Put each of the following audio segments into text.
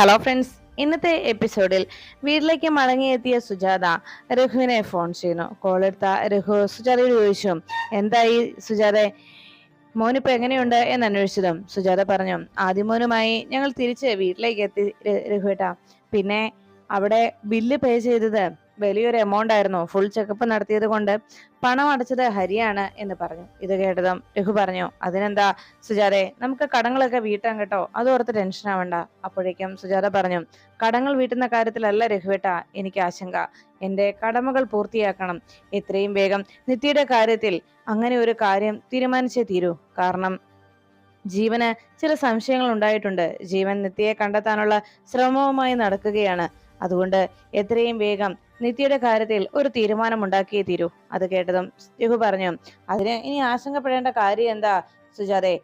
Hello friends ഇന്നത്തെ എപ്പിസോഡിൽ വീട്ടിലേക്ക് മടങ്ങിയെത്തിയ സുജാത രഘുവിനെ ഫോൺ ചെയ്യുന്നു. കോൾ എടുത്ത രഘു സുജാതയോട് ചോദിച്ചു എന്തായി സുജാത? മോനിപ്പോ എങ്ങനെയുണ്ട്? എന്ന് അന്വേഷിച്ചതും സുജാത പറഞ്ഞു ആദ്യം മോനുമായി ഞങ്ങൾ തിരിച്ച് വീട്ടിലേക്ക് എത്തി രഘുവേട്ട പിന്നെ അവിടെ ബില്ല് പേ ചെയ്തത് വലിയൊരു എമൗണ്ട് ആയിരുന്നു. ഫുൾ ചെക്കപ്പ് നടത്തിയത് കൊണ്ട് പണം അടച്ചത് ഹരിയാണ് എന്ന് പറഞ്ഞു. ഇത് കേട്ടതും രഘു പറഞ്ഞു അതിനെന്താ സുജാതെ നമുക്ക് കടങ്ങളൊക്കെ വീട്ടാൻ കേട്ടോ. അതോർത്ത് ടെൻഷൻ ആവണ്ട. അപ്പോഴേക്കും സുജാത പറഞ്ഞു കടങ്ങൾ വീട്ടുന്ന കാര്യത്തിലല്ല രഘുവേട്ട എനിക്ക് ആശങ്ക. എന്റെ കടമകൾ പൂർത്തിയാക്കണം. എത്രയും വേഗം നിത്യയുടെ കാര്യത്തിൽ അങ്ങനെ ഒരു കാര്യം തീരുമാനിച്ചേ തീരൂ. കാരണം ജീവന് ചില സംശയങ്ങൾ ഉണ്ടായിട്ടുണ്ട്. ജീവൻ നിത്യയെ കണ്ടെത്താനുള്ള ശ്രമവുമായി നടക്കുകയാണ്. അതുകൊണ്ട് എത്രയും വേഗം നിത്യയുടെ കാര്യത്തിൽ ഒരു തീരുമാനം ഉണ്ടാക്കിയേ തീരൂ. അത് കേട്ടതും രഘു പറഞ്ഞു അതിന് ഇനി ആശങ്കപ്പെടേണ്ട കാര്യം എന്താ? സുജാതെ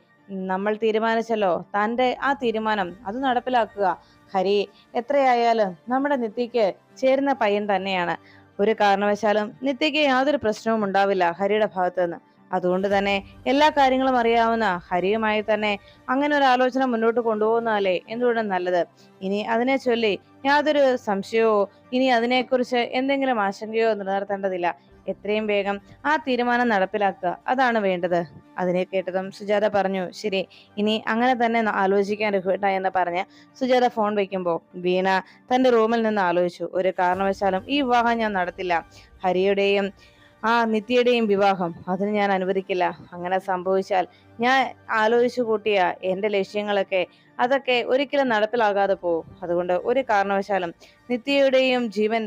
നമ്മൾ തീരുമാനിച്ചല്ലോ. തന്റെ ആ തീരുമാനം അത് നടപ്പിലാക്കുക. ഹരി എത്രയായാലും നമ്മുടെ നിത്യയ്ക്ക് ചേരുന്ന പയ്യൻ തന്നെയാണ്. ഒരു കാരണവശാലും നിത്യയ്ക്ക് യാതൊരു പ്രശ്നവും ഉണ്ടാവില്ല ഹരിയുടെ ഭാഗത്ത് നിന്ന് അതുകൊണ്ട് തന്നെ എല്ലാ കാര്യങ്ങളും അറിയാവുന്ന ഹരിയുമായി തന്നെ അങ്ങനെ ഒരു ആലോചന മുന്നോട്ട് കൊണ്ടുപോകുന്നതല്ലേ എന്തുകൊണ്ടും നല്ലത്? ഇനി അതിനെ ചൊല്ലി യാതൊരു സംശയവോ ഇനി അതിനെക്കുറിച്ച് എന്തെങ്കിലും ആശങ്കയോ നിലനിർത്തേണ്ടതില്ല. എത്രയും വേഗം ആ തീരുമാനം നടപ്പിലാക്കുക. അതാണ് വേണ്ടത്. അതിനെ കേട്ടതും സുജാത പറഞ്ഞു ശരി ഇനി അങ്ങനെ തന്നെ ആലോചിക്കാൻ രഘുവേട്ട എന്ന് പറഞ്ഞ് സുജാത ഫോൺ വയ്ക്കുമ്പോൾ വീണ തന്റെ റൂമിൽ നിന്ന് ആലോചിച്ചു. ഒരു കാരണവശാലും ഈ വിവാഹം ഞാൻ നടത്തില്ല. ഹരിയുടെയും ആ നിത്യയുടെയും വിവാഹം. അതിന് ഞാൻ അനുവദിക്കില്ല. അങ്ങനെ സംഭവിച്ചാൽ ഞാൻ ആലോചിച്ചു കൂട്ടിയ എന്റെ ലക്ഷ്യങ്ങളൊക്കെ അതൊക്കെ ഒരിക്കലും നടപ്പിലാകാതെ പോകും അതുകൊണ്ട് ഒരു കാരണവശാലും നിത്യയുടെയും ജീവൻ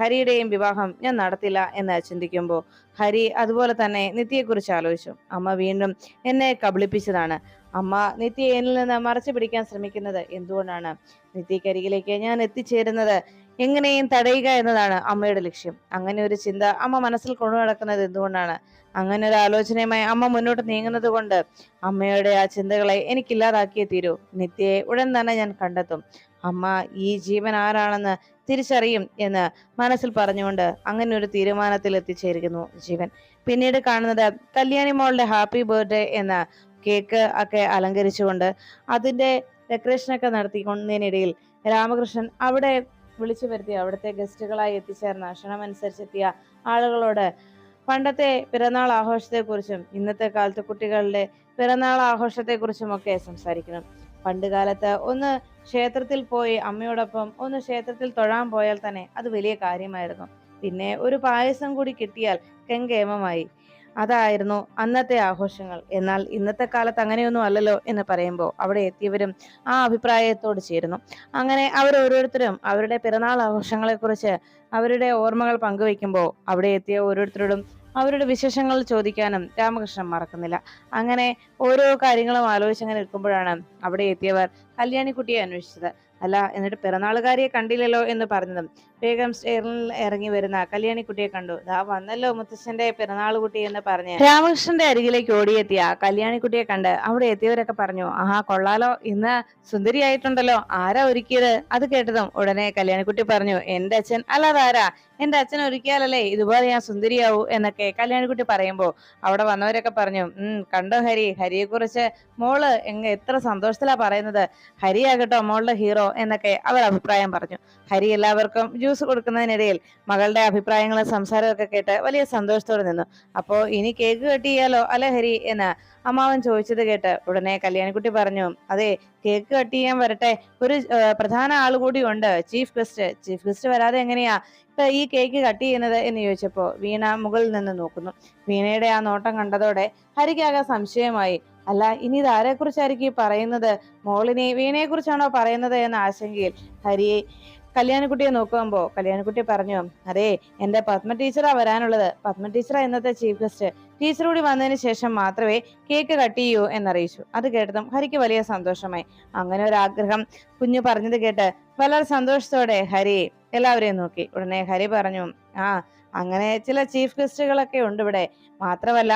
ഹരിയുടെയും വിവാഹം ഞാൻ നടത്തില്ല എന്ന് ചിന്തിക്കുമ്പോൾ ഹരി അതുപോലെ തന്നെ നിത്യയെക്കുറിച്ച് ആലോചിച്ചു. അമ്മ വീണ്ടും എന്നെ കബളിപ്പിച്ചതാണ്. അമ്മ നിത്യ എന്നിൽ നിന്ന് മറച്ചു പിടിക്കാൻ ശ്രമിക്കുന്നത് എന്തുകൊണ്ടാണ്? നിത്യക്കരികിലേക്ക് ഞാൻ എത്തിച്ചേരുന്നത് എങ്ങനെയും തടയുക എന്നതാണ് അമ്മയുടെ ലക്ഷ്യം. അങ്ങനെ ഒരു ചിന്ത അമ്മ മനസ്സിൽ കൊണ്ടു നടക്കുന്നത് എന്തുകൊണ്ടാണ്? അങ്ങനെ ഒരു ആലോചനയുമായി അമ്മ മുന്നോട്ട് നീങ്ങുന്നത് കൊണ്ട് അമ്മയുടെ ആ ചിന്തകളെ എനിക്കില്ലാതാക്കിയേ തീരൂ. നിത്യയെ ഉടൻ തന്നെ ഞാൻ കണ്ടെത്തും. അമ്മ ഈ ജീവൻ ആരാണെന്ന് തിരിച്ചറിയും എന്ന് മനസ്സിൽ പറഞ്ഞുകൊണ്ട് അങ്ങനെ ഒരു തീരുമാനത്തിൽ എത്തിച്ചേരുന്നു ജീവൻ. പിന്നീട് കാണുന്നത് കല്യാണി മോളുടെ ഹാപ്പി ബർത്ത്ഡേ എന്ന കേക്ക് ഒക്കെ അലങ്കരിച്ചുകൊണ്ട് അതിന്റെ ഡെക്കറേഷൻ ഒക്കെ നടത്തിക്കൊണ്ടതിനിടയിൽ രാമകൃഷ്ണൻ അവിടെ വിളിച്ചു വരുത്തി അവിടുത്തെ ഗസ്റ്റുകളായി എത്തിച്ചേർന്ന ക്ഷണമനുസരിച്ചെത്തിയ ആളുകളോട് പണ്ടത്തെ പിറന്നാൾ ആഘോഷത്തെക്കുറിച്ചും ഇന്നത്തെ കാലത്ത് കുട്ടികളുടെ പിറന്നാൾ ആഘോഷത്തെക്കുറിച്ചും ഒക്കെ സംസാരിക്കണം. പണ്ട് കാലത്ത് ഒന്ന് ക്ഷേത്രത്തിൽ പോയി അമ്മയോടൊപ്പം ഒന്ന് ക്ഷേത്രത്തിൽ തൊഴാൻ പോയാൽ തന്നെ അത് വലിയ കാര്യമായിരുന്നു. പിന്നെ ഒരു പായസം കൂടി കിട്ടിയാൽ കെങ്കേമമായി അതായിരുന്നു അന്നത്തെ ആഘോഷങ്ങൾ. എന്നാൽ ഇന്നത്തെ കാലത്ത് അങ്ങനെയൊന്നും അല്ലല്ലോ എന്ന് പറയുമ്പോൾ അവിടെ എത്തിയവരും ആ അഭിപ്രായത്തോട് ചേരുന്നു. അങ്ങനെ അവർ ഓരോരുത്തരും അവരുടെ പിറന്നാൾ ആഘോഷങ്ങളെക്കുറിച്ച് അവരുടെ ഓർമ്മകൾ പങ്കുവെക്കുമ്പോൾ അവിടെ എത്തിയ ഓരോരുത്തരോടും അവരുടെ വിശേഷങ്ങൾ ചോദിക്കാനും രാമകൃഷ്ണൻ മറക്കുന്നില്ല. അങ്ങനെ ഓരോ കാര്യങ്ങളും ആലോചിച്ചങ്ങനെ നിൽക്കുമ്പോഴാണ് അവിടെ എത്തിയവർ കല്യാണിക്കുട്ടിയെ അന്വേഷിച്ചത്. അല്ല എന്നിട്ട് പിറന്നാളുകാരിയെ കണ്ടില്ലല്ലോ എന്ന് പറഞ്ഞതും വേഗം സ്റ്റേറിൽ ഇറങ്ങി വരുന്ന കല്യാണിക്കുട്ടിയെ കണ്ടു. ദാ വന്നല്ലോ മുത്തശ്ശന്റെ പിറന്നാൾ കുട്ടി എന്ന് പറഞ്ഞ്. രാമകൃഷ്ണന്റെ അരികിലേക്ക് ഓടിയെത്തിയ കല്യാണിക്കുട്ടിയെ കണ്ട് അവിടെ എത്തിയവരൊക്കെ പറഞ്ഞു ആഹാ കൊള്ളാലോ. ഇന്ന് സുന്ദരിയായിട്ടുണ്ടല്ലോ. ആരാ ഒരുക്കിയത്? അത് കേട്ടതും ഉടനെ കല്യാണിക്കുട്ടി പറഞ്ഞു എന്റെ അച്ഛൻ അല്ലാതെ ആരാ? എന്റെ അച്ഛൻ ഒരുക്കിയാലല്ലേ ഇതുപോലെ ഞാൻ സുന്ദരിയാവൂ? എന്നൊക്കെ കല്യാണിക്കുട്ടി പറയുമ്പോ അവിടെ വന്നവരൊക്കെ പറഞ്ഞു ഉം കണ്ടോ ഹരി? ഹരിയെ കുറിച്ച് മോൾ എങ്ങ എത്ര സന്തോഷത്തിലാ പറയുന്നത്. ഹരിയാകട്ടോ മോളുടെ ഹീറോ എന്നൊക്കെ അവർ അഭിപ്രായം പറഞ്ഞു. ഹരി എല്ലാവർക്കും ജ്യൂസ് കൊടുക്കുന്നതിനിടയിൽ മകളുടെ അഭിപ്രായങ്ങളും സംസാരവും ഒക്കെ കേട്ട് വലിയ സന്തോഷത്തോടെ നിന്നു. അപ്പോ ഇനി കേക്ക് കട്ട് ചെയ്യാലോ അല്ലെ ഹരി എന്ന് അമ്മാവൻ ചോദിച്ചത് കേട്ട് ഉടനെ കല്യാണിക്കുട്ടി പറഞ്ഞു അതെ കേക്ക് കട്ട് ചെയ്യാൻ വരട്ടെ. ഒരു പ്രധാന ആൾ കൂടി ഉണ്ട്. ചീഫ് ഗസ്റ്റ് ചീഫ് ഗസ്റ്റ് വരാതെ എങ്ങനെയാ? ഈ കേക്ക് കട്ട് ചെയ്യുന്നത്? എന്ന് ചോദിച്ചപ്പോ വീണ മുകളിൽ നിന്ന് നോക്കുന്നു. വീണയുടെ ആ നോട്ടം കണ്ടതോടെ ഹരിക്കാകെ സംശയമായി. അല്ല ഇനി ഇത് ആരെ കുറിച്ചായിരിക്കും ഈ പറയുന്നത്? മോളിനെ വീണയെ കുറിച്ചാണോ പറയുന്നത്? എന്ന ആശങ്കയിൽ ഹരിയെ കല്യാണിക്കുട്ടിയെ നോക്കുമ്പോ കല്യാണക്കുട്ടി പറഞ്ഞു അതെ എന്റെ പത്മ ടീച്ചറാ വരാനുള്ളത്. പത്മ ടീച്ചറാ ഇന്നത്തെ ചീഫ് ഗസ്റ്റ്. ടീച്ചർ കൂടി വന്നതിന് ശേഷം മാത്രമേ കേക്ക് കട്ട് ചെയ്യൂ എന്നറിയിച്ചു. അത് കേട്ടതും ഹരിക്ക് വലിയ സന്തോഷമായി. അങ്ങനെ ഒരു ആഗ്രഹം കുഞ്ഞു പറഞ്ഞത് കേട്ട് വളരെ സന്തോഷത്തോടെ ഹരി എല്ലാവരെയും നോക്കി. ഉടനെ ഹരി പറഞ്ഞു ആ അങ്ങനെ ചില ചീഫ് ഗസ്റ്റുകളൊക്കെ ഉണ്ട് ഇവിടെ. മാത്രമല്ല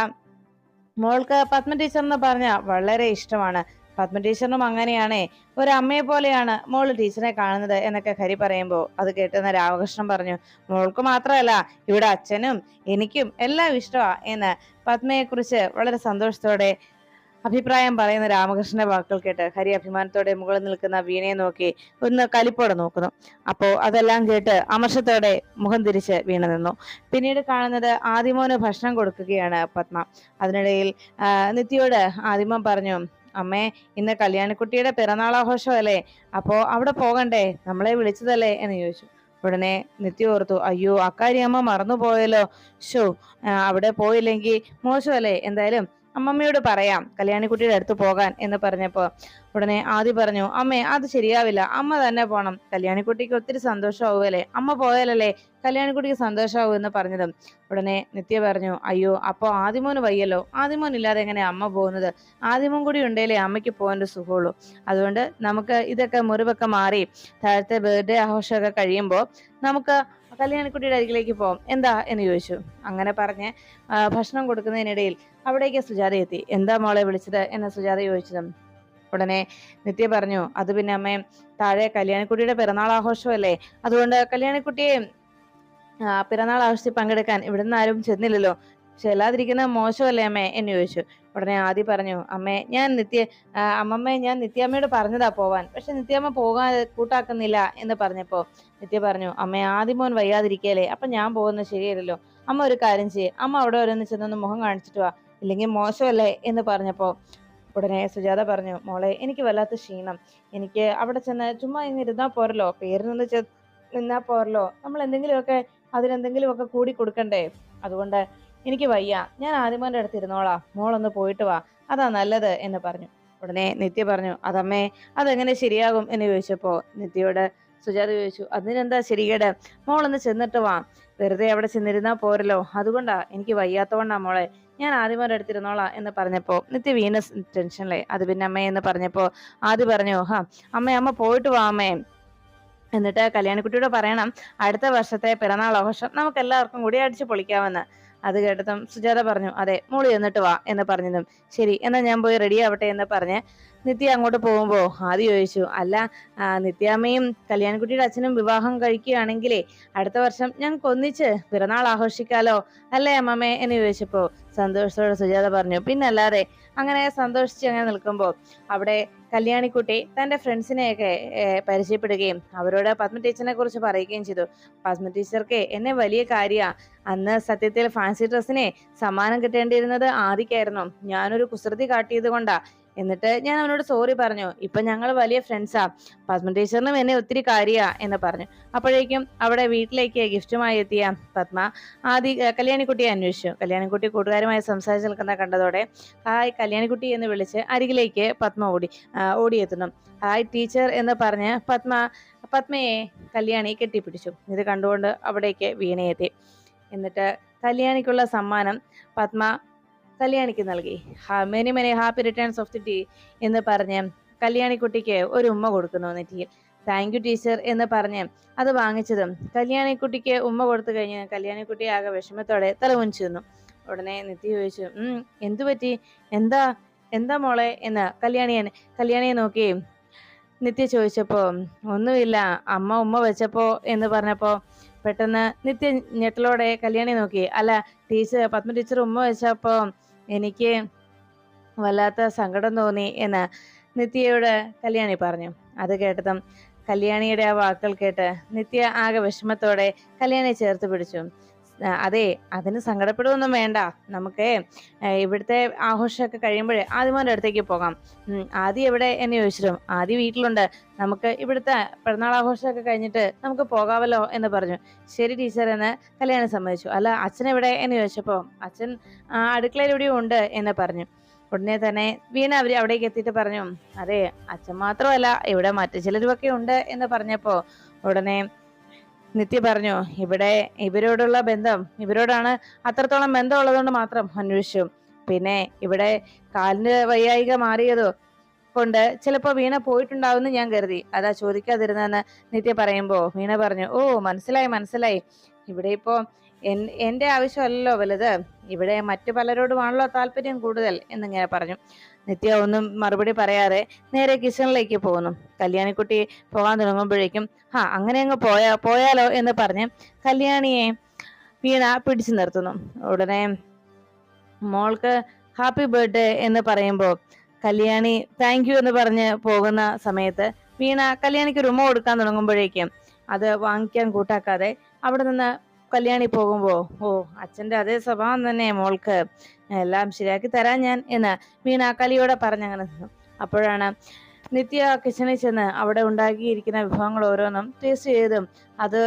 മോൾക്ക് പത്മ ടീച്ചർ എന്ന് പറഞ്ഞ വളരെ ഇഷ്ടമാണ്. പത്മ ടീച്ചറിനും അങ്ങനെയാണേ. ഒരമ്മയെ പോലെയാണ് മോൾ ടീച്ചറെ കാണുന്നത് എന്നൊക്കെ ഹരി പറയുമ്പോൾ അത് കേട്ടെന്ന് രാമകൃഷ്ണൻ പറഞ്ഞു. മോൾക്ക് മാത്രമല്ല ഇവിടെ അച്ഛനും എനിക്കും എല്ലാം ഇഷ്ടമാ എന്ന് പത്മയെക്കുറിച്ച് വളരെ സന്തോഷത്തോടെ അഭിപ്രായം പറയുന്ന രാമകൃഷ്ണന്റെ വാക്കുകൾ കേട്ട് ഹരി അഭിമാനത്തോടെ മുകളിൽ നിൽക്കുന്ന വീണയെ നോക്കി ഒന്ന് കലിപ്പോടെ നോക്കുന്നു. അപ്പോ അതെല്ലാം കേട്ട് അമർഷത്തോടെ മുഖം തിരിച്ച് വീണ നിന്നു. പിന്നീട് കാണുന്നത് ആദിമോന് ഭക്ഷണം കൊടുക്കുകയാണ് പത്മ. അതിനിടയിൽ നിത്യയോട് ആദിമം പറഞ്ഞു അമ്മേ ഇന്ന് കല്യാണിക്കുട്ടിയുടെ പിറന്നാളാഘോഷമല്ലേ? അപ്പോ അവിടെ പോകണ്ടേ? നമ്മളെ വിളിച്ചതല്ലേ? എന്ന് ചോദിച്ചു. ഉടനെ നിത്യ ഓർത്തു അയ്യോ അക്കാര്യം അമ്മ മറന്നുപോയല്ലോ ഷോ അവിടെ പോയില്ലെങ്കിൽ മോശമല്ലേ? എന്തായാലും അമ്മമ്മയോട് പറയാം കല്യാണിക്കുട്ടിയുടെ അടുത്ത് പോകാൻ എന്ന് പറഞ്ഞപ്പോ ഉടനെ ആദ്യം പറഞ്ഞു അമ്മേ അത് ശരിയാവില്ല. അമ്മ തന്നെ പോണം. കല്യാണിക്കുട്ടിക്ക് ഒത്തിരി സന്തോഷമാവുമല്ലേ അമ്മ പോയാലല്ലേ കല്യാണിക്കുട്ടിക്ക് സന്തോഷമാവൂ എന്ന് പറഞ്ഞതും ഉടനെ നിത്യ പറഞ്ഞു അയ്യോ അപ്പോ ആദ്യമോന് വയ്യല്ലോ. ആദിമോൻ ഇല്ലാതെ എങ്ങനെ അമ്മ പോകുന്നത്? ആദിമോൻ കൂടി ഉണ്ടേലേ അമ്മയ്ക്ക് പോകാൻ സുഖമുള്ളൂ. അതുകൊണ്ട് നമുക്ക് ഇതൊക്കെ മുറിവൊക്കെ മാറി താഴത്തെ ബർത്ത്ഡേ ആഘോഷമൊക്കെ കഴിയുമ്പോൾ നമുക്ക് കല്യാണിക്കുട്ടിയുടെ അരികിലേക്ക് പോവാം. എന്താ? എന്ന് ചോദിച്ചു. അങ്ങനെ പറഞ്ഞ് ഭക്ഷണം കൊടുക്കുന്നതിനിടയിൽ അവിടേക്ക് സുജാത എത്തി. എന്താ മോളെ വിളിച്ചത്? എന്ന് സുജാത ചോദിച്ചതും ഉടനെ നിത്യ പറഞ്ഞു അത് പിന്നെ അമ്മേ താഴെ കല്യാണിക്കുട്ടിയുടെ പിറന്നാൾ ആഘോഷമല്ലേ? അതുകൊണ്ട് കല്യാണിക്കുട്ടിയെ പിറന്നാൾ ആഘോഷത്തിൽ പങ്കെടുക്കാൻ ഇവിടുന്ന് ആരും ചെന്നില്ലല്ലോ. ചെല്ലാതിരിക്കുന്ന മോശമല്ലേ അമ്മേ? എന്ന് ചോദിച്ചു. ഉടനെ ആദ്യം പറഞ്ഞു അമ്മേ ഞാൻ നിത്യ അമ്മമ്മേ ഞാൻ നിത്യാമ്മയോട് പറഞ്ഞതാ പോവാൻ. പക്ഷെ നിത്യാമ്മ പോകാൻ കൂട്ടാക്കുന്നില്ല എന്ന് പറഞ്ഞപ്പോ നിത്യ പറഞ്ഞു അമ്മ ആദ്യം മോൻ വയ്യാതിരിക്കല്ലേ? അപ്പൊ ഞാൻ പോകുന്നത് ശരിയല്ലല്ലോ. അമ്മ ഒരു കാര്യം ചെയ്യേ. അമ്മ അവിടെ ഓരോന്ന് ചെന്നൊന്ന് മുഖം കാണിച്ചിട്ട് വാ. ഇല്ലെങ്കിൽ മോശമല്ലേ? എന്ന് പറഞ്ഞപ്പോ ഉടനെ സുജാത പറഞ്ഞു മോളെ എനിക്ക് വല്ലാത്ത ക്ഷീണം. എനിക്ക് അവിടെ ചെന്ന് ചുമ്മാ ഇങ്ങനെ ഇരുന്നാ പോരല്ലോ. പേരിനൊന്ന് ചെ നിന്നാ പോരല്ലോ. നമ്മൾ എന്തെങ്കിലുമൊക്കെ അതിനെന്തെങ്കിലുമൊക്കെ കൂടി കൊടുക്കണ്ടേ? അതുകൊണ്ട് എനിക്ക് വയ്യ. ഞാൻ ആദ്യമോന്റെ അടുത്ത് ഇരുന്നോളാം. മോളൊന്ന് പോയിട്ട് വാ. അതാ നല്ലത് എന്ന് പറഞ്ഞു. ഉടനെ നിത്യ പറഞ്ഞു അതമ്മേ അതെങ്ങനെ ശരിയാകും? എന്ന് ചോദിച്ചപ്പോ നിത്യയോട് സുജാത ചോദിച്ചു അതിനെന്താ ശരികേട്? മോളൊന്ന് ചെന്നിട്ട് വാ. വെറുതെ അവിടെ ചെന്നിരുന്നാ പോരല്ലോ. അതുകൊണ്ടാ എനിക്ക് വയ്യാത്തോണ്ടാ മോളെ. ഞാൻ ആദ്യമോടെ എടുത്തിരുന്നോളാം എന്ന് പറഞ്ഞപ്പോ നിത്യ വീണസ് ടെൻഷനിലെ അത് പിന്നെ അമ്മേ എന്ന് പറഞ്ഞപ്പോ ആദ്യം പറഞ്ഞു ഹാ അമ്മ അമ്മ പോയിട്ട് വാ അമ്മേ. എന്നിട്ട് കല്യാണിക്കുട്ടിയോട് പറയണം അടുത്ത വർഷത്തെ പിറന്നാൾ ആഘോഷം നമുക്ക് എല്ലാവർക്കും കൂടി അടിച്ചു പൊളിക്കാമെന്ന്. അത് കേട്ടതും സുജാത പറഞ്ഞു അതെ മോളി എന്നിട്ട് വാ എന്ന് പറഞ്ഞതും. ശരി എന്നാൽ ഞാൻ പോയി റെഡി ആവട്ടെ എന്ന് പറഞ്ഞ് നിത്യ അങ്ങോട്ട് പോകുമ്പോ ആദ്യം ചോദിച്ചു അല്ല നിത്യാമ്മയും കല്യാൺകുട്ടിയുടെ അച്ഛനും വിവാഹം കഴിക്കുകയാണെങ്കിലേ അടുത്ത വർഷം ഞങ്ങൾക്ക് ഒന്നിച്ച് പിറന്നാൾ ആഘോഷിക്കാലോ അല്ലേ അമ്മമ്മേ എന്ന് ചോദിച്ചപ്പോ സന്തോഷത്തോടെ സുജാത പറഞ്ഞു പിന്നല്ലാതെ അങ്ങനെ സന്തോഷിച്ച് അങ്ങനെ നിൽക്കുമ്പോൾ അവിടെ കല്യാണിക്കുട്ടി തന്റെ ഫ്രണ്ട്സിനെയൊക്കെ പരിചയപ്പെടുകയും അവരോട് പത്മ ടീച്ചറിനെ കുറിച്ച് പറയുകയും ചെയ്തു. പത്മ ടീച്ചർക്ക് എന്നെ വലിയ കാര്യമാണ് അന്ന് സത്യത്തിൽ ഫാൻസി ഡ്രസ്സിനെ സമ്മാനം കിട്ടേണ്ടിയിരുന്നത് ആദിക്കായിരുന്നു. ഞാനൊരു കുസൃതി കാട്ടിയത് കൊണ്ടാ. എന്നിട്ട് ഞാൻ അവനോട് സോറി പറഞ്ഞു. ഇപ്പൊ ഞങ്ങൾ വലിയ ഫ്രണ്ട്സാ പത്മ ടീച്ചറിനും എന്നെ ഒത്തിരി കാര്യാ എന്ന് പറഞ്ഞു. അപ്പോഴേക്കും അവിടെ വീട്ടിലേക്ക് ഗിഫ്റ്റുമായി എത്തിയ പത്മ ആദ്യ കല്യാണിക്കുട്ടിയെ അന്വേഷിച്ചു. കല്യാണിക്കുട്ടി കൂട്ടുകാരുമായി സംസാരിച്ച് നിൽക്കുന്ന കണ്ടതോടെ ഹായ് കല്യാണിക്കുട്ടി എന്ന് വിളിച്ച് അരികിലേക്ക് പത്മ ഓടി ഓടിയെത്തുന്നു. ഹായ് ടീച്ചർ എന്ന് പറഞ്ഞ് പത്മ പത്മയെ കല്യാണി കെട്ടിപ്പിടിച്ചു. ഇത് കണ്ടുകൊണ്ട് അവിടേക്ക് വീണയെത്തി എന്നിട്ട് കല്യാണിക്കുള്ള സമ്മാനം പത്മ കല്യാണിക്ക് നൽകി. Many many happy returns of the day എന്ന് പറഞ്ഞ് കല്യാണിക്കുട്ടിക്ക് ഒരു ഉമ്മ കൊടുക്കുന്നു നെറ്റിയിൽ. താങ്ക് യു ടീച്ചർ എന്ന് പറഞ്ഞ് അത് വാങ്ങിച്ചതും കല്യാണിക്കുട്ടിക്ക് ഉമ്മ കൊടുത്തു കഴിഞ്ഞ് കല്യാണിക്കുട്ടി ആകെ വിഷമത്തോടെ തല നിന്നു ഉടനെ നെറ്റി ചോദിച്ചു ഉം എന്തു പറ്റി? എന്താ എന്താ മോളെ? എന്ന് കല്യാണിയൻ കല്യാണിയെ നോക്കി നിത്യ ചോദിച്ചപ്പോൾ ഒന്നുമില്ല അമ്മ ഉമ്മ വെച്ചപ്പോൾ എന്ന് പറഞ്ഞപ്പോൾ പെട്ടെന്ന് നിത്യ ഞെട്ടലോടെ കല്യാണി നോക്കി. അല്ല ടീച്ചർ പത്മ ടീച്ചർ ഉമ്മ വെച്ചപ്പോ എനിക്ക് വല്ലാത്ത സങ്കടം തോന്നി എന്ന് നിത്യയോട് കല്യാണി പറഞ്ഞു. അത് കേട്ടതും കല്യാണിയുടെ ആ വാക്കുകൾ കേട്ട് നിത്യ ആകെ വിഷമത്തോടെ കല്യാണി ചേർത്ത് പിടിച്ചു. അതെ അതിന് സങ്കടപ്പെടുകയൊന്നും വേണ്ട. നമുക്ക് ഇവിടുത്തെ ആഘോഷമൊക്കെ കഴിയുമ്പോഴേ ആദ്യമോന്റെ അടുത്തേക്ക് പോകാം. ആദ്യം എവിടെ എന്ന് ചോദിച്ചിട്ടും ആദ്യം വീട്ടിലുണ്ട്. നമുക്ക് ഇവിടുത്തെ പിറന്നാൾ ആഘോഷമൊക്കെ കഴിഞ്ഞിട്ട് നമുക്ക് പോകാമല്ലോ എന്ന് പറഞ്ഞു. ശരി ടീച്ചർ എന്ന് കല്യാണം സമ്മതിച്ചു. അല്ല അച്ഛൻ എവിടെ എന്ന് ചോദിച്ചപ്പോൾ അച്ഛൻ അടുക്കളയിൽ എവിടെയും ഉണ്ട് എന്ന് പറഞ്ഞു. ഉടനെ തന്നെ വീണ അവർ അവിടേക്ക് എത്തിയിട്ട് പറഞ്ഞു അതെ അച്ഛൻ മാത്രമല്ല ഇവിടെ മറ്റു ചിലരുമൊക്കെ ഉണ്ട് എന്ന് പറഞ്ഞപ്പോൾ ഉടനെ നിത്യ പറഞ്ഞു ഇവിടെ ഇവരോടുള്ള ബന്ധം ഇവരോടാണ് അത്രത്തോളം ബന്ധം ഉള്ളതുകൊണ്ട് മാത്രം അന്വേഷിച്ചു. പിന്നെ ഇവിടെ കാലിന് വയ്യായിക മാറിയതോ കൊണ്ട് ചിലപ്പോ വീണ പോയിട്ടുണ്ടാവുമെന്ന് ഞാൻ കരുതി. അതാ ചോദിക്കാതിരുന്നെന്ന് നിത്യ പറയുമ്പോ വീണ പറഞ്ഞു ഓ മനസ്സിലായി മനസ്സിലായി. ഇവിടെ ഇപ്പോ എന്റെ ആവശ്യമല്ലല്ലോ വലുത്. ഇവിടെ മറ്റു പലരോടുമാണല്ലോ താല്പര്യം കൂടുതൽ എന്നിങ്ങനെ പറഞ്ഞു. നിത്യ ഒന്നും മറുപടി പറയാതെ നേരെ കിച്ചണിലേക്ക് പോകുന്നു. കല്യാണിക്കുട്ടി പോകാൻ തുടങ്ങുമ്പോഴേക്കും ആ അങ്ങനെ അങ്ങ് പോയാ പോയാലോ? എന്ന് പറഞ്ഞ് കല്യാണിയെ വീണ പിടിച്ചു നിർത്തുന്നു. ഉടനെ മോൾക്ക് ഹാപ്പി ബർത്ത്ഡേ എന്ന് പറയുമ്പോൾ കല്യാണി താങ്ക് യു എന്ന് പറഞ്ഞ് പോകുന്ന സമയത്ത് വീണ കല്യാണിക്ക് ഒരു ഉമ്മ കൊടുക്കാൻ തുടങ്ങുമ്പോഴേക്കും അത് വാങ്ങിക്കാൻ കൂട്ടാക്കാതെ അവിടെ നിന്ന് കല്യാണി പോകുമ്പോൾ ഓ അച്ഛന്റെ അതേ സ്വഭാവം തന്നെ മോൾക്ക്. എല്ലാം ശരിയാക്കി തരാൻ ഞാൻ എന്ന് വീണ കലിയോടെ പറഞ്ഞങ്ങനെ അപ്പോഴാണ് നിത്യ കിച്ചണിൽ ചെന്ന് അവിടെ ഉണ്ടാക്കിയിരിക്കുന്ന വിഭവങ്ങൾ ഓരോന്നും ടേസ്റ്റ് ചെയ്തും അത്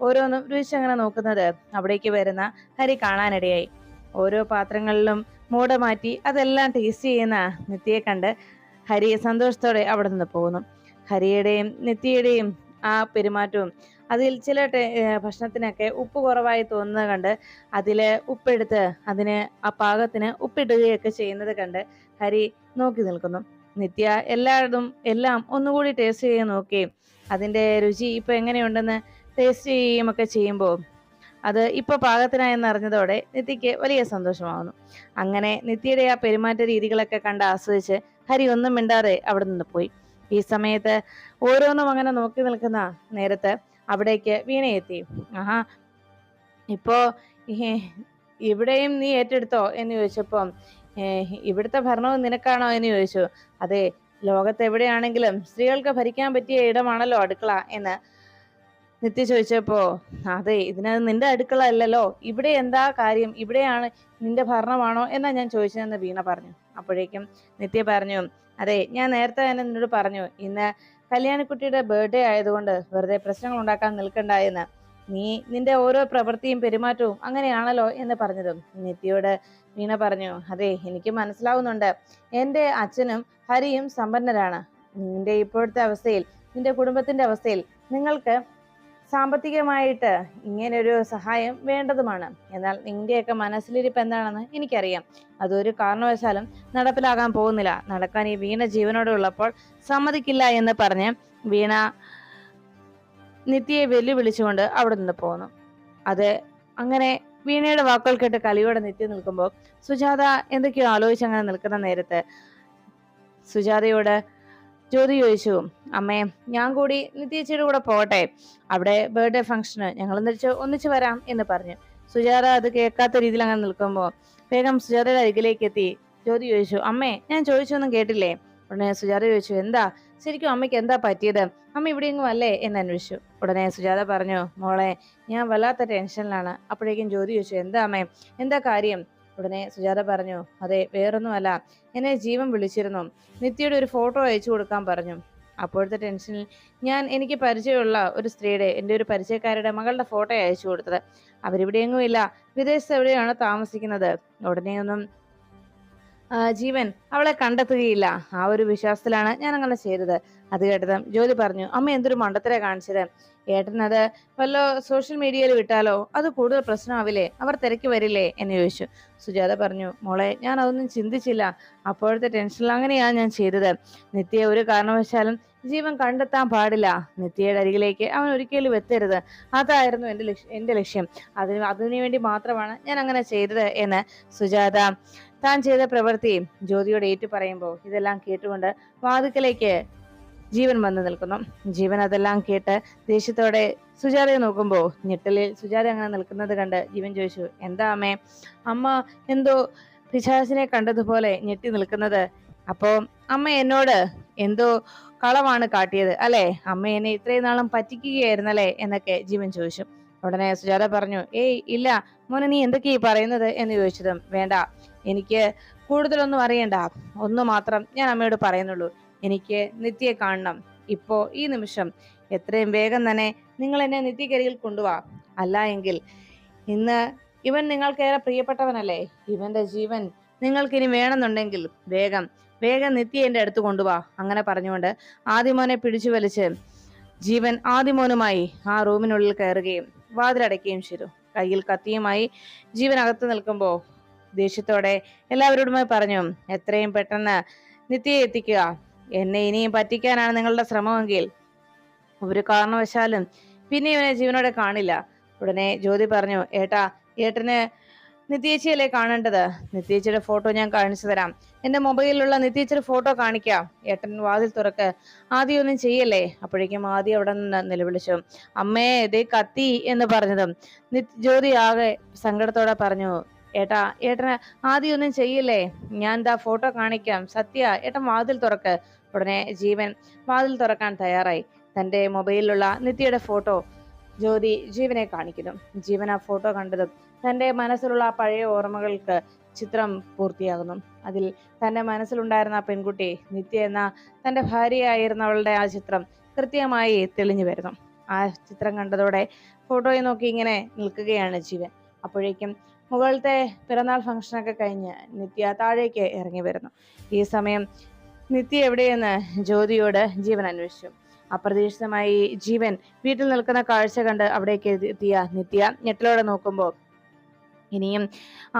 ഓരോന്നും രുചിച്ചങ്ങനെ നോക്കുന്നത് അവിടേക്ക് വരുന്ന ഹരി കാണാനിടയായി. ഓരോ പാത്രങ്ങളിലും മൂട മാറ്റി അതെല്ലാം ടേസ്റ്റ് ചെയ്യുന്ന നിത്യയെ കണ്ട് ഹരി സന്തോഷത്തോടെ അവിടെ നിന്ന് പോകുന്നു. ഹരിയുടെയും നിത്യയുടെയും ആ പെരുമാറ്റവും അതിൽ ചില ഭക്ഷണത്തിനൊക്കെ ഉപ്പ് കുറവായി തോന്നുന്നത് കണ്ട് അതിൽ ഉപ്പെടുത്ത് അതിന് ആ പാകത്തിന് ഉപ്പിടുകയൊക്കെ ചെയ്യുന്നത് കണ്ട് ഹരി നോക്കി നിൽക്കുന്നു. നിത്യ എല്ലായിടത്തും എല്ലാം ഒന്നുകൂടി ടേസ്റ്റ് ചെയ്യാൻ നോക്കുകയും അതിന്റെ രുചി ഇപ്പം എങ്ങനെയുണ്ടെന്ന് ടേസ്റ്റ് ചെയ്യുകയും ഒക്കെ ചെയ്യുമ്പോൾ അത് ഇപ്പൊ പാകത്തിനായെന്ന് അറിഞ്ഞതോടെ നിത്യയ്ക്ക് വലിയ സന്തോഷമാവുന്നു. അങ്ങനെ നിത്യയുടെ ആ പെരുമാറ്റ രീതികളൊക്കെ കണ്ട് ആസ്വദിച്ച് ഹരി ഒന്നും മിണ്ടാതെ അവിടെ നിന്ന് പോയി. ഈ സമയത്ത് ഓരോന്നും അങ്ങനെ നോക്കി നിൽക്കുന്ന നേരത്ത് അവിടേക്ക് വീണയെത്തി ആഹാ ഇപ്പോ ഇവിടെയും നീ ഏറ്റെടുത്തോ? എന്ന് ചോദിച്ചപ്പം ഇവിടുത്തെ ഭരണവും നിനക്കാണോ? എന്ന് ചോദിച്ചു. അതെ ലോകത്ത് എവിടെയാണെങ്കിലും സ്ത്രീകൾക്ക് ഭരിക്കാൻ പറ്റിയ ഇടമാണല്ലോ അടുക്കള എന്ന് നിത്യ ചോദിച്ചപ്പോ അതെ ഇതിനത് നിന്റെ അടുക്കള അല്ലല്ലോ ഇവിടെ എന്താ കാര്യം? ഇവിടെയാണ് നിന്റെ ഭരണമാണോ? എന്നാ ഞാൻ ചോദിച്ചതെന്ന് വീണ പറഞ്ഞു. അപ്പോഴേക്കും നിത്യ പറഞ്ഞു അതെ ഞാൻ നേരത്തെ തന്നെ നിന്നോട് പറഞ്ഞു ഇന്ന് കല്യാണിക്കുട്ടിയുടെ ബർത്ത്ഡേ ആയതുകൊണ്ട് വെറുതെ പ്രശ്നങ്ങൾ ഉണ്ടാക്കാൻ നിൽക്കണ്ട എന്ന്. നീ നിന്റെ ഓരോ പ്രവൃത്തിയും പെരുമാറ്റവും അങ്ങനെയാണല്ലോ എന്ന് പറഞ്ഞതും. നിത്യയോട് വീണ പറഞ്ഞു അതെ എനിക്ക് മനസ്സിലാവുന്നുണ്ട്. എന്റെ അച്ഛനും ഹരിയും സമ്പന്നരാണ്. നിന്റെ ഇപ്പോഴത്തെ അവസ്ഥയിൽ നിന്റെ കുടുംബത്തിന്റെ അവസ്ഥയിൽ നിങ്ങൾക്ക് സാമ്പത്തികമായിട്ട് ഇങ്ങനൊരു സഹായം വേണ്ടതുമാണ്. എന്നാൽ നിന്റെയൊക്കെ മനസ്സിലിരിപ്പ് എന്താണെന്ന് എനിക്കറിയാം. അതൊരു കാരണവശാലും നടപ്പിലാകാൻ പോകുന്നില്ല. നടക്കാൻ ഈ വീണ ജീവനോടെ ഉള്ളപ്പോൾ സമ്മതിക്കില്ല എന്ന് പറഞ്ഞ് വീണ നിത്യയെ വെല്ലുവിളിച്ചുകൊണ്ട് അവിടെ നിന്ന് പോകുന്നു അത് അങ്ങനെ വീണയുടെ വാക്കുകൾ കേട്ട് കലിയോടെ നിത്യം നിൽക്കുമ്പോൾ സുജാത എന്തൊക്കെയോ ആലോചിച്ച് അങ്ങനെ നിൽക്കുന്ന നേരത്ത് സുജാതയോട് ജ്യോതി ചോദിച്ചു അമ്മേ ഞാൻ കൂടി നിത്യേച്ചിയുടെ കൂടെ പോകട്ടെ? അവിടെ ബർത്ത്ഡേ ഫംഗ്ഷന് ഞങ്ങൾ ഒന്നിച്ച് ഒന്നിച്ച് വരാം എന്ന് പറഞ്ഞു. സുജാത അത് കേൾക്കാത്ത രീതിയിൽ അങ്ങനെ നിൽക്കുമ്പോൾ വേഗം സുജാതയുടെ അരികിലേക്ക് എത്തി. ജ്യോതി ചോദിച്ചു അമ്മേ ഞാൻ ചോദിച്ചൊന്നും കേട്ടില്ലേ? ഉടനെ സുജാത ചോദിച്ചു എന്താ? ശരിക്കും അമ്മയ്ക്ക് എന്താ പറ്റിയത്? അമ്മ ഇവിടെയെങ്കിലും അല്ലേ? എന്ന് അന്വേഷിച്ചു. ഉടനെ സുജാത പറഞ്ഞു മോളെ ഞാൻ വല്ലാത്ത ടെൻഷനിലാണ് അപ്പോഴേക്കും ജ്യോതി ചോദിച്ചു എന്താ അമ്മേ? എന്താ കാര്യം? ഉടനെ സുജാത പറഞ്ഞു അതെ വേറൊന്നുമല്ല. എന്നെ ജീവൻ വിളിച്ചിരുന്നു. നിത്യയുടെ ഒരു ഫോട്ടോ അയച്ചു കൊടുക്കാൻ പറഞ്ഞു. അപ്പോഴത്തെ ടെൻഷനിൽ ഞാൻ എനിക്ക് പരിചയമുള്ള ഒരു സ്ത്രീയുടെ എന്റെ ഒരു പരിചയക്കാരുടെ മകളുടെ ഫോട്ടോ അയച്ചു കൊടുത്തത്. അവരിവിടെയെങ്ങും ഇല്ല. വിദേശത്ത് എവിടെയാണ് താമസിക്കുന്നത്? ഉടനെയൊന്നും ജീവൻ അവളെ കണ്ടെത്തുകയില്ല. ആ ഒരു വിശ്വാസത്തിലാണ് ഞാൻ അങ്ങനെ ചെയ്തത്. അത് കേട്ടതും ജോലി പറഞ്ഞു അമ്മ എന്തൊരു മണ്ടത്തരെ കാണിച്ചത്. ഏട്ടനത് വല്ല സോഷ്യൽ മീഡിയയിൽ വിട്ടാലോ? അത് കൂടുതൽ പ്രശ്നമാവില്ലേ? അവർ തിരക്കി വരില്ലേ? എന്ന് ചോദിച്ചു. സുജാത പറഞ്ഞു മോളെ ഞാൻ അതൊന്നും ചിന്തിച്ചില്ല. അപ്പോഴത്തെ ടെൻഷനിൽ അങ്ങനെയാണ് ഞാൻ ചെയ്തത്. നിത്യ ഒരു കാരണവശാലും ജീവൻ കണ്ടെത്താൻ പാടില്ല. നിത്യയുടെ അരികിലേക്ക് അവൻ ഒരിക്കലും എത്തരുത്. അതായിരുന്നു എന്റെ ലക്ഷ്യം എന്റെ ലക്ഷ്യം. അതിന് അതിനു വേണ്ടി മാത്രമാണ് ഞാൻ അങ്ങനെ ചെയ്തത് എന്ന് സുജാത താൻ ചെയ്ത പ്രവൃത്തി ജ്യോതിയോട് ഏറ്റു പറയുമ്പോൾ ഇതെല്ലാം കേട്ടുകൊണ്ട് വാതുക്കലേക്ക് ജീവൻ വന്നു നിൽക്കുന്നു. ജീവൻ അതെല്ലാം കേട്ട് ദേഷ്യത്തോടെ സുജാതയെ നോക്കുമ്പോൾ ഞെട്ടലിൽ സുജാത അങ്ങനെ നിൽക്കുന്നത് കണ്ട് ജീവൻ ചോദിച്ചു എന്താ അമ്മേ? അമ്മ എന്തോ പിശാസിനെ കണ്ടതുപോലെ ഞെട്ടി നിൽക്കുന്നത്. അപ്പോൾ അമ്മ എന്നോട് എന്തോ കളവാണ് കാട്ടിയത് അല്ലെ? അമ്മ എന്നെ ഇത്രയും നാളും പറ്റിക്കുകയായിരുന്നല്ലേ? എന്നൊക്കെ ജീവൻ ചോദിച്ചു. ഉടനെ സുജാത പറഞ്ഞു ഏയ് ഇല്ല. മോനെ നീ എന്തൊക്കെയാ പറയുന്നത്? എന്ന് ചോദിച്ചതും വേണ്ട. എനിക്ക് കൂടുതലൊന്നും അറിയണ്ട. ഒന്ന് മാത്രം ഞാൻ അമ്മയോട് പറയുന്നുള്ളൂ. എനിക്ക് നിത്യയെ കാണണം. ഇപ്പോ ഈ നിമിഷം എത്രയും വേഗം തന്നെ നിങ്ങൾ എന്നെ നിത്യക്കരികിൽ കൊണ്ടുപോവാ അല്ല എങ്കിൽ ഇന്ന് ഇവൻ നിങ്ങൾക്കേറെ പ്രിയപ്പെട്ടവനല്ലേ? ഇവന്റെ ജീവൻ നിങ്ങൾക്ക് ഇനി വേണമെന്നുണ്ടെങ്കിൽ വേഗം വേഗം നിത്യ എന്റെ അടുത്ത് കൊണ്ടുവാ. അങ്ങനെ പറഞ്ഞുകൊണ്ട് ആദിമോനെ പിടിച്ചു വലിച്ച് ജീവൻ ആദിമോനുമായി ആ റൂമിനുള്ളിൽ കയറുകയും വാതിലടയ്ക്കുകയും ചെയ്തു. കയ്യിൽ കത്തിയുമായി ജീവൻ അകത്ത് നിൽക്കുമ്പോൾ ദേഷ്യത്തോടെ എല്ലാവരോടുമായി പറഞ്ഞു എത്രയും പെട്ടെന്ന് നിത്യയെ എത്തിക്കുക. എന്നെ ഇനിയും പറ്റിക്കാനാണ് നിങ്ങളുടെ ശ്രമമെങ്കിൽ. ഒരു കാരണവശാലും പിന്നെ ഇവനെ ജീവനോടെ കാണില്ല. ഉടനെ ജ്യോതി പറഞ്ഞു ഏട്ടാ ഏട്ടന് നിത്യേച്ചിയല്ലേ കാണേണ്ടത്? നിത്യേച്ചിയുടെ ഫോട്ടോ ഞാൻ കാണിച്ചു തരാം. എന്റെ മൊബൈലിലുള്ള നിത്യേച്ചിയുടെ ഫോട്ടോ കാണിക്കാം. ഏട്ടൻ വാതിൽ തുറക്ക് ആദ്യം ഒന്നും ചെയ്യല്ലേ? അപ്പോഴേക്കും ആദ്യം അവിടെ നിന്ന് നിലവിളിച്ചു. അമ്മേ ഇതേ കത്തി എന്ന് പറഞ്ഞതും ജ്യോതി ആകെ സങ്കടത്തോടെ പറഞ്ഞു ഏട്ടാ ഏട്ടന് ആദ്യം ഒന്നും ചെയ്യില്ലേ? ഞാൻ എന്താ ഫോട്ടോ കാണിക്കാം. സത്യ ഏട്ടൻ വാതിൽ തുറക്ക്. ഉടനെ ജീവൻ വാതിൽ തുറക്കാൻ തയ്യാറായി. തന്റെ മൊബൈലിലുള്ള നിത്യയുടെ ഫോട്ടോ ജ്യോതി ജീവനെ കാണിക്കുന്നു. ജീവൻ ആ ഫോട്ടോ കണ്ടതും തന്റെ മനസ്സിലുള്ള പഴയ ഓർമ്മകൾക്ക് ചിത്രം പൂർത്തിയാകുന്നു. അതിൽ തന്റെ മനസ്സിലുണ്ടായിരുന്ന ആ പെൺകുട്ടി നിത്യ എന്ന തന്റെ ഭാര്യയായിരുന്നവളുടെ ആ ചിത്രം കൃത്യമായി തെളിഞ്ഞു വരുന്നു. ആ ചിത്രം കണ്ടതോടെ ഫോട്ടോയെ നോക്കി ഇങ്ങനെ നിൽക്കുകയാണ് ജീവൻ. അപ്പോഴേക്കും മുകളിലത്തെ പിറന്നാൾ ഫംഗ്ഷനൊക്കെ കഴിഞ്ഞ് നിത്യ താഴേക്ക് ഇറങ്ങി വരുന്നു. ഈ സമയം നിത്യ എവിടെയെന്ന് ജ്യോതിയോട് ജീവൻ അന്വേഷിച്ചു. അപ്രതീക്ഷിതമായി ജീവൻ വീട്ടിൽ നിൽക്കുന്ന കാഴ്ച കണ്ട് അവിടേക്ക് എത്തിയ നിത്യ ഞെട്ടലോടെ നോക്കുമ്പോൾ ഇനിയും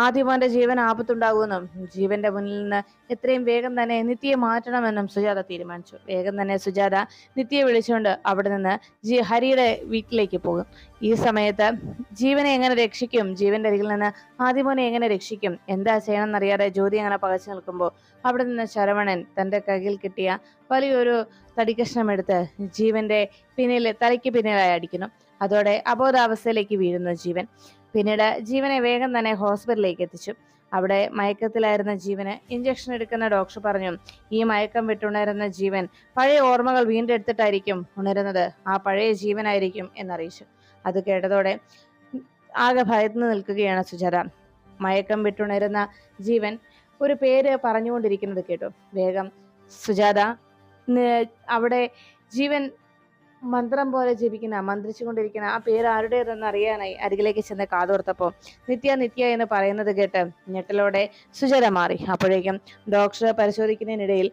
ആദ്യമാന്റെ ജീവൻ ആപത്തുണ്ടാകുമെന്നും ജീവന്റെ മുന്നിൽ നിന്ന് എത്രയും വേഗം തന്നെ നിത്യയെ മാറ്റണമെന്നും സുജാത തീരുമാനിച്ചു. വേഗം തന്നെ സുജാത നിത്യയെ വിളിച്ചുകൊണ്ട് അവിടെ നിന്ന് ജി ഹരിയുടെ വീട്ടിലേക്ക് പോകും. ഈ സമയത്ത് ജീവനെ എങ്ങനെ രക്ഷിക്കും? ജീവന്റെ അരികിൽ നിന്ന് ആദ്യമോനെ എങ്ങനെ രക്ഷിക്കും? എന്താ ചെയ്യണമെന്നറിയാതെ ജ്യോതി അങ്ങനെ പകച്ചു നിൽക്കുമ്പോൾ അവിടെ നിന്ന് ശരവണൻ തന്റെ കയ്യിൽ കിട്ടിയ വലിയൊരു തടിക്കഷ്ണം എടുത്ത് ജീവന്റെ പിന്നിൽ തലയ്ക്ക് പിന്നിലായി അടിക്കുന്നു. അതോടെ അബോധാവസ്ഥയിലേക്ക് വീഴുന്നു ജീവൻ. പിന്നീട് ജീവനെ വേഗം തന്നെ ഹോസ്പിറ്റലിലേക്ക് എത്തിച്ചു. അവിടെ മയക്കത്തിലായിരുന്ന ജീവന് ഇഞ്ചക്ഷൻ എടുക്കുന്ന ഡോക്ടർ പറഞ്ഞു ഈ മയക്കം വിട്ടുണരുന്ന ജീവൻ പഴയ ഓർമ്മകൾ വീണ്ടെടുത്തിട്ടായിരിക്കും ഉണരുന്നത്. ആ പഴയ ജീവനായിരിക്കും എന്നറിയിച്ചു. അത് കേട്ടതോടെ ആകെ ഭയന്ന് നിൽക്കുകയാണ് സുജാത. മയക്കം വിട്ടുണരുന്ന ജീവൻ ഒരു പേര് പറഞ്ഞുകൊണ്ടിരിക്കുന്നത് കേട്ടു. വേഗം സുജാത അവിടെ ജീവൻ മന്ത്രം പോലെ ജപിക്കുന്ന മന്ത്രിച്ചുകൊണ്ടിരിക്കുന്ന ആ പേര് ആരുടേതെന്ന് അറിയാനായി അരികിലേക്ക് ചെന്ന് കാതോർത്തപ്പോൾ നിത്യ നിത്യ എന്ന് പറയുന്നത് കേട്ട് ഞെട്ടലോടെ സുജര മാറി. അപ്പോഴേക്കും ഡോക്ടറെ പരിശോധിക്കുന്നതിനിടയിൽ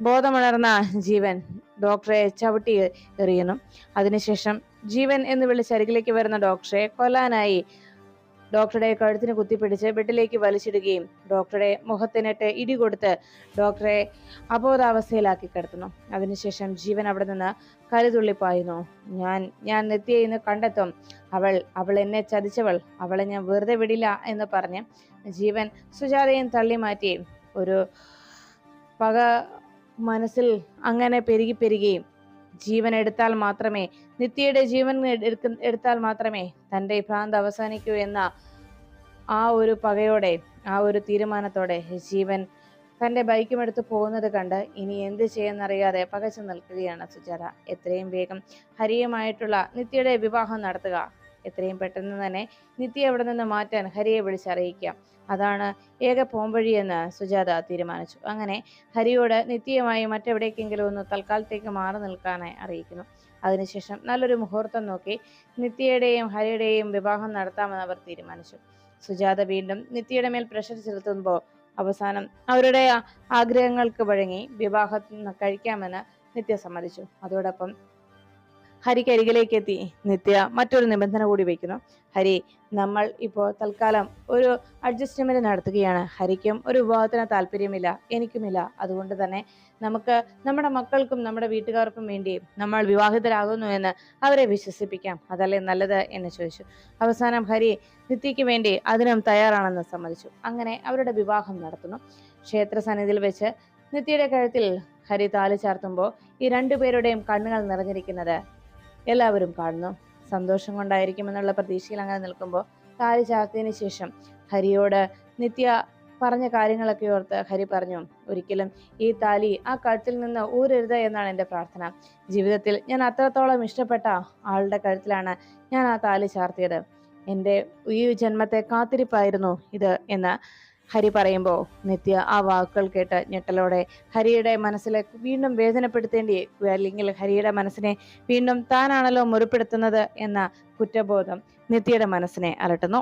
ബോധമുണർന്ന ജീവൻ ഡോക്ടറെ ചവിട്ടി എറിയുന്നു. അതിനുശേഷം ജീവൻ എന്ന് വിളിച്ച് അരികിലേക്ക് വരുന്ന ഡോക്ടറെ കൊല്ലാനായി ഡോക്ടറുടെ കഴുത്തിന് കുത്തിപ്പിടിച്ച് ബെഡിലേക്ക് വലിച്ചിടുകയും ഡോക്ടറുടെ മുഖത്തിനിട്ട് ഇടി കൊടുത്ത് ഡോക്ടറെ അബോധാവസ്ഥയിലാക്കി കിടത്തുന്നു. അതിനുശേഷം ജീവൻ അവിടെ നിന്ന് കരുതുള്ളിപ്പായുന്നു ഞാൻ ഞാൻ നെത്തിയെ ഇന്ന് കണ്ടെത്തും. അവൾ അവൾ എന്നെ ചതിച്ചവൾ അവളെ ഞാൻ വെറുതെ വിടില്ല എന്ന് പറഞ്ഞ് ജീവൻ സുജാതയും തള്ളി മാറ്റി. ഒരു പക മനസ്സിൽ അങ്ങനെ പെരുകി പെരുകി ജീവൻ എടുത്താൽ മാത്രമേ നിത്യയുടെ ജീവൻ എടുത്താൽ മാത്രമേ തന്റെ ഭ്രാന്ത് അവസാനിക്കൂ എന്ന ആ ഒരു പകയോടെ ആ ഒരു തീരുമാനത്തോടെ ജീവൻ തന്റെ ബൈക്കും എടുത്ത് പോകുന്നത് കണ്ട് ഇനി എന്ത് ചെയ്യുന്നറിയാതെ പകച്ചു നിൽക്കുകയാണ് സുജാത. എത്രയും വേഗം ഹരിയുമായിട്ടുള്ള നിത്യയുടെ വിവാഹം നടത്തുക. എത്രയും പെട്ടെന്ന് തന്നെ നിത്യ അവിടെ നിന്ന് മാറ്റാൻ ഹരിയെ വിളിച്ചറിയിക്കാം. അതാണ് ഏക പോംവഴിയെന്ന് സുജാത തീരുമാനിച്ചു. അങ്ങനെ ഹരിയോട് നിത്യയുമായി മറ്റെവിടേക്കെങ്കിലും ഒന്ന് തൽക്കാലത്തേക്ക് മാറി നിൽക്കാനായി അറിയിക്കുന്നു. അതിനുശേഷം നല്ലൊരു മുഹൂർത്തം നോക്കി നിത്യയുടെയും ഹരിയുടെയും വിവാഹം നടത്താമെന്ന് അവർ തീരുമാനിച്ചു. സുജാത വീണ്ടും നിത്യയുടെ മേൽ പ്രഷർ ചെലുത്തുമ്പോൾ അവസാനം അവരുടെ ആഗ്രഹങ്ങൾക്ക് വഴങ്ങി വിവാഹം കഴിക്കാമെന്ന് നിത്യ സമ്മതിച്ചു. അതോടൊപ്പം ഹരിക്കരികിലേക്ക് എത്തി നിത്യ മറ്റൊരു നിബന്ധന കൂടി വയ്ക്കുന്നു. ഹരി നമ്മൾ ഇപ്പോൾ തൽക്കാലം ഒരു അഡ്ജസ്റ്റ്മെന്റ് നടത്തുകയാണ്. ഹരിക്കും ഒരു വിവാഹത്തിന് താല്പര്യമില്ല എനിക്കുമില്ല. അതുകൊണ്ട് തന്നെ നമുക്ക് നമ്മുടെ മക്കൾക്കും നമ്മുടെ വീട്ടുകാർക്കും വേണ്ടി നമ്മൾ വിവാഹിതരാകുന്നു എന്ന് അവരെ വിശ്വസിപ്പിക്കാം. അതല്ലേ നല്ലത് എന്ന് ചോദിച്ചു. അവസാനം ഹരി നിത്യയ്ക്ക് വേണ്ടി അതിനും തയ്യാറാണെന്ന് സമ്മതിച്ചു. അങ്ങനെ അവരുടെ വിവാഹം നടത്തുന്നു. ക്ഷേത്ര സന്നിധിയിൽ വെച്ച് നിത്യയുടെ കഴുത്തിൽ ഹരി താലി ചാർത്തുമ്പോൾ ഈ രണ്ടുപേരുടെയും കണ്ണുകൾ നിറഞ്ഞിരിക്കുന്നത് എല്ലാവരും കാണുന്നു. സന്തോഷം കൊണ്ടായിരിക്കുമെന്നുള്ള പ്രതീക്ഷയിൽ അങ്ങനെ നിൽക്കുമ്പോൾ കാലി ചാർത്തിയതിനു ശേഷം ഹരിയോട് നിത്യ പറഞ്ഞ കാര്യങ്ങളൊക്കെ ഓർത്ത് ഹരി പറഞ്ഞു ഒരിക്കലും ഈ താലി ആ കഴുത്തിൽ നിന്ന് ഊരരുത് എന്നാണ് എന്റെ പ്രാർത്ഥന. ജീവിതത്തിൽ ഞാൻ അത്രത്തോളം ഇഷ്ടപ്പെട്ട ആളുടെ കഴുത്തിലാണ് ഞാൻ ആ താലി ചാർത്തിയത്. എന്റെ ഈ ജന്മത്തെ കാത്തിരിപ്പായിരുന്നു ഇത് എന്ന് ഹരി പറയുമ്പോൾ നിത്യ ആ വാക്കുകൾ കേട്ട് ഞെട്ടലോടെ ഹരിയുടെ മനസ്സിലെ വീണ്ടും വേദനപ്പെടുത്തേണ്ടി അല്ലെങ്കിൽ ഹരിയുടെ മനസ്സിനെ വീണ്ടും താനാണല്ലോ മുറിപ്പെടുത്തുന്നത് എന്ന കുറ്റബോധം നിത്യയുടെ മനസ്സിനെ അലട്ടുന്നു.